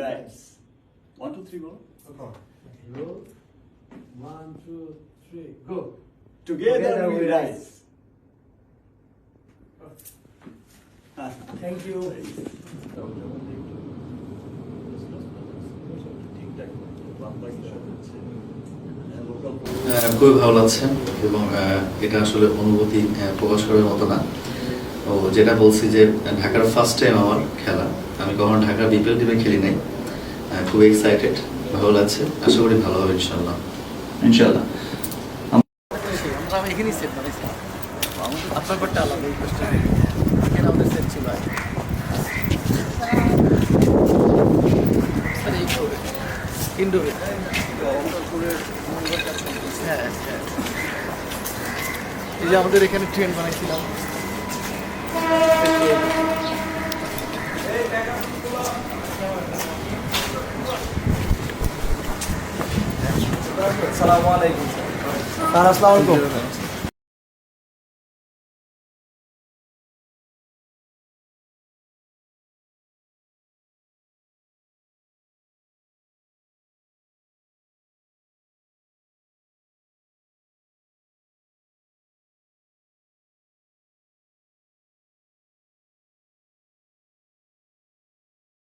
Rise. One, two, three, go. Roll. One, two, three, go. Together, we rise. Thank you. খুবই ভালো লাগছে এবং এটা আসলে অনুভূতি আহ, প্রকাশ করার মতো না ও যেটা বলছি যে ঢাকার ফার্স্ট টাইম আমার খেলা আমি কখনো ঢাকার বিপিএল টিমে খেলি নাই। খুব এক্সাইটেড ভালো লাগছে। আশা করি ভালো হবে ইনশাল্লাহ ইনশাল্লাহ আমি এখানেই সেট বানাইছি আপনার আলাদা এই ঘরটা এখানে আমাদের সেট ছিল আগে। স্যার ইনডোরে হ্যাঁ হ্যাঁ। এই যে আমাদের এখানে ট্রেন বানাইছিলাম। স্যার আসসালামু আলাইকুম